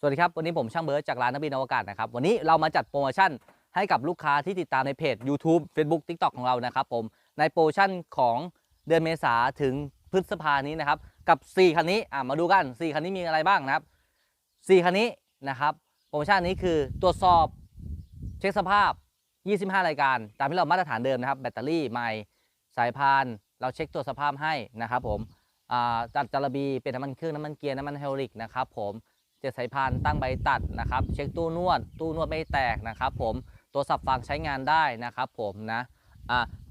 สวัสดีครับ วันนี้ผมช่างเบิร์ดจากร้านนักบินอวกาศนะครับ วันนี้เรามาจัดโปรโมชั่นให้กับลูกค้าที่ติดตามในเพจ YouTube Facebook TikTok ของเรานะครับผมในโปรโมชั่นของเดือนเมษาถึงพฤษภานี้นะครับ กับ 4 คันนี้อะมาดูกัน 4 คันนี้มีอะไรบ้างนะครับ 4 คันนี้นะครับ โปรโมชั่นนี้คือตรวจสอบเช็คสภาพ 25 รายการ ตามที่เรามาตรฐานเดิมนะครับ แบตเตอรี่ใหม่สายพาน เราเช็คตรวจสภาพให้นะครับผมอ่าจัดจารบีเป็นน้ำมันเครื่องน้ำมันเกียร์น้ำมันไฮดรอลิกนะครับผม เจ็ดสายพานตั้งใบตัดนะครับ เช็คตู้นวด ตู้นวดไม่แตกนะครับ ผมตัวสับฟางใช้งานได้นะครับผมนะ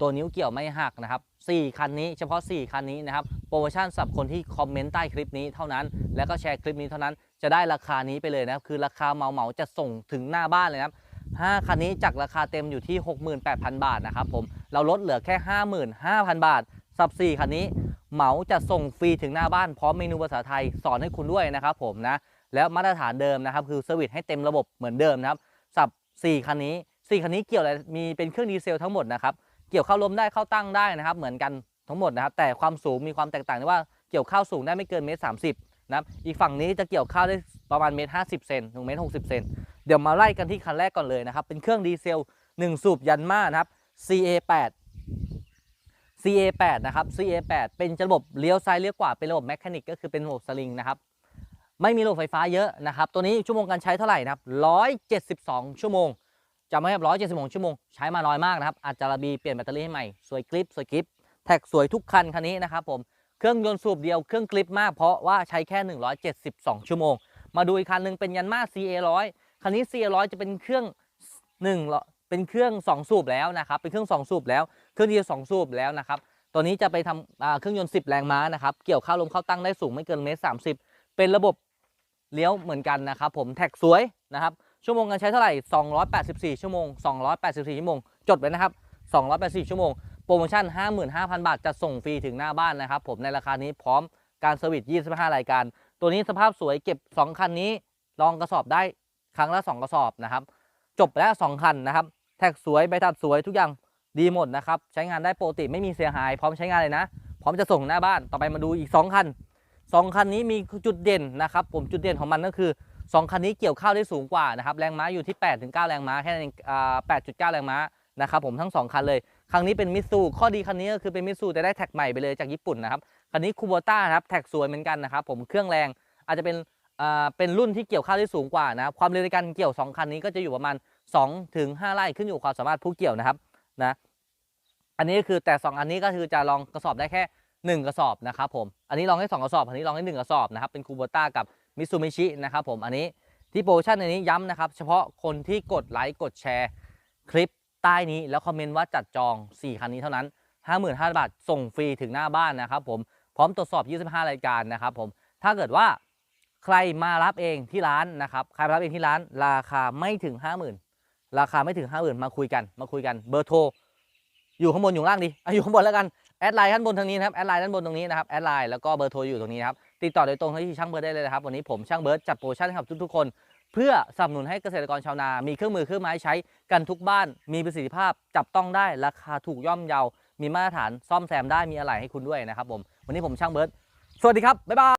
ตัวนิ้วเกี่ยวไม่หักนะครับ 4 คันนี้เฉพาะ 4 คันนี้นะครับ โปรโมชั่นสำหรับคนที่คอมเมนต์ใต้คลิปนี้เท่านั้น แล้วก็แชร์คลิปนี้เท่านั้น จะได้ราคานี้ไปเลยนะครับ คือราคาเหมาเหมาจะส่งถึงหน้าบ้านเลยนะครับ 5 คันนี้จากราคาเต็มอยู่ที่ 68,000 บาทนะครับผม เราลดเหลือแค่ 55,000 บาทสับ4คันนี้เหมาจะส่งฟรีถึงหน้าบ้านพร้อมเมนูภาษาไทยสอนให้คุณด้วยนะครับผมนะ แล้วมาตรฐานเดิมนะครับ คือเซอร์วิสให้เต็มระบบเหมือนเดิมนะครับสับ 4 คันนี้ 4 คันนี้เกี่ยวอะไรมีเป็นเครื่องดีเซลทั้งหมดนะครับเกี่ยวเข้าลมได้เข้าตั้งได้นะครับ เหมือนกันทั้งหมดนะครับ แต่ความสูงมีความแตกต่างที่ว่าเกี่ยวข้าวสูงได้ไม่เกินเมตรสามสิบนะครับอีกฝั่งนี้จะเกี่ยวข้าวได้ประมาณเมตรห้าสิบเซนถึงเมตรหกสิบเซนเดี๋ยวมาไล่กันที่คันแรกก่อนเลยนะครับ เป็นเครื่องดีเซล1สูบยันมานะครับ CA8 CA8 นะครับ CA8 เป็นระบบเลี้ยวซ้ายเลี้ยวขวาเป็นระบบแมคานิกก็คือเป็นระบบสลิงนะครับ ไม่มีระบบไฟฟ้าเยอะนะครับ ตัวนี้ชั่วโมงการใช้เท่าไหร่นะครับ 172 ชั่วโมงจำไว้ครับ172 ชั่วโมง ใช้มาน้อยมากนะครับ อาจจะระบีเปลี่ยนแบตเตอรี่ให้ใหม่ สวยกริปสวยกริปแท็กสวยทุกคันคันนี้นะครับผม เครื่องยนต์สูบเดียว เครื่องกริปมากเพราะว่าใช้แค่ 172 ชั่วโมง มาดูอีกคันหนึ่งเป็นยันมา CA100 คันนี้ CA100 จะเป็นเครื่อง1เป็นเครื่อง 2 สูบแล้วนะครับ เป็นเครื่อง 2 สูบแล้ว เครื่องเดียว2สูบแล้วนะครับ ตัวนี้จะไปทำเครื่องยนต์ 10 แรงม้านะครับ เกี่ยวข้าวลมเข้าตั้งได้สูงไม่เกินเมตร30 เป็นระบบ เลี้ยวเหมือนกันนะครับผมแท็กสวยนะครับชั่วโมงการใช้เท่าไหร่ 284 ชั่วโมง 284 ชั่วโมง จดไว้นะครับ 284 ชั่วโมง โปรโมชั่น 55,000 บาท จะส่งฟรีถึงหน้าบ้านนะครับผมในราคานี้พร้อมการเซอร์วิส 25 รายการ ตัวนี้สภาพสวยเก็บ 2 คันนี้ ลองกระสอบได้ครั้งละ 2 กระสอบนะครับ จบแล้ว 2 คันนะครับ แท็กสวย ใบตัดสวยทุกอย่างดีหมดนะครับ ใช้งานได้ปกติไม่มีเสียหาย พร้อมใช้งานเลยนะ พร้อมจะส่งหน้าบ้าน ต่อไปมาดูอีก 2 คัน 2 คันนี้มีจุดเด่นนะครับผมจุดเด่นของมันก็คือ 2 คันนี้เกี่ยวข้าวได้สูงกว่านะครับแรงม้าอยู่ที่ 8-9 แรงม้าแค่นั้นเองอ่า8.9แรงม้านะครับผมทั้ง 2 คันเลย ครั้งนี้เป็นมิตซูข้อดีคันนี้ก็คือเป็นมิตซูแต่ได้แท็กใหม่ไปเลยจากญี่ปุ่นนะครับคันนี้คูโบต้านะครับแท็กสวยเหมือนกันนะครับผมเครื่องแรงอาจจะเป็นอ่าเป็นรุ่นที่เกี่ยวข้าวได้สูงกว่านะครับความเร็วในการเกี่ยว 2 คันนี้ก็จะอยู่ประมาณ2ถึง5ไร่ขึ้นอยู่ความสามารถผู้เกี่ยวนะครับนะอันนี้ก็คือแต่ 2 อันนี้ก็คือจะลองกระสอบได้แค่ 1 กระสอบนะครับผม อันนี้ลองให้ 2 กระสอบ อันนี้ลองให้ 1 กระสอบนะครับ เป็นคูโบต้ากับมิซูมิชินะครับผม อันนี้ที่โปรโมชั่นในนี้ย้ำนะครับ เฉพาะคนที่กดไลค์ กดแชร์คลิปใต้นี้ แล้วคอมเมนต์ว่าจัดจอง 4 คันนี้เท่านั้น 55,000 บาท ส่งฟรีถึงหน้าบ้านนะครับผม พร้อมตรวจสอบ 25 รายการนะครับผม ถ้าเกิดว่าใครมารับเองที่ร้านนะครับ ใครมารับเองที่ร้าน ราคาไม่ถึง 50,000 ราคาไม่ถึง 50,000 มาคุยกัน มาคุยกัน เบอร์โทร อยู่ข้างบนอยู่ล่างดิอะอยู่ข้างบนแล้วกันแอดไลน์ด้านบนทางนี้นะครับแอดไลน์ด้านบนตรงนี้นะครับแอดไลน์แล้วก็เบอร์โทรอยู่ตรงนี้นะครับติดต่อโดยตรงที่ช่างเบิร์ดได้เลยนะครับวันนี้ผมช่างเบิร์ดจัดโปรโมชั่นให้กับทุกๆคน เพื่อสนับสนุนให้เกษตรกรชาวนา มีเครื่องมือเครื่องไม้ใช้กันทุกบ้าน มีประสิทธิภาพจับต้องได้ราคาถูกย่อมเยา มีมาตรฐานซ่อมแซมได้มีอะไรให้คุณด้วยนะครับผมวันนี้ผมช่างเบิร์ดสวัสดีครับบ๊ายบาย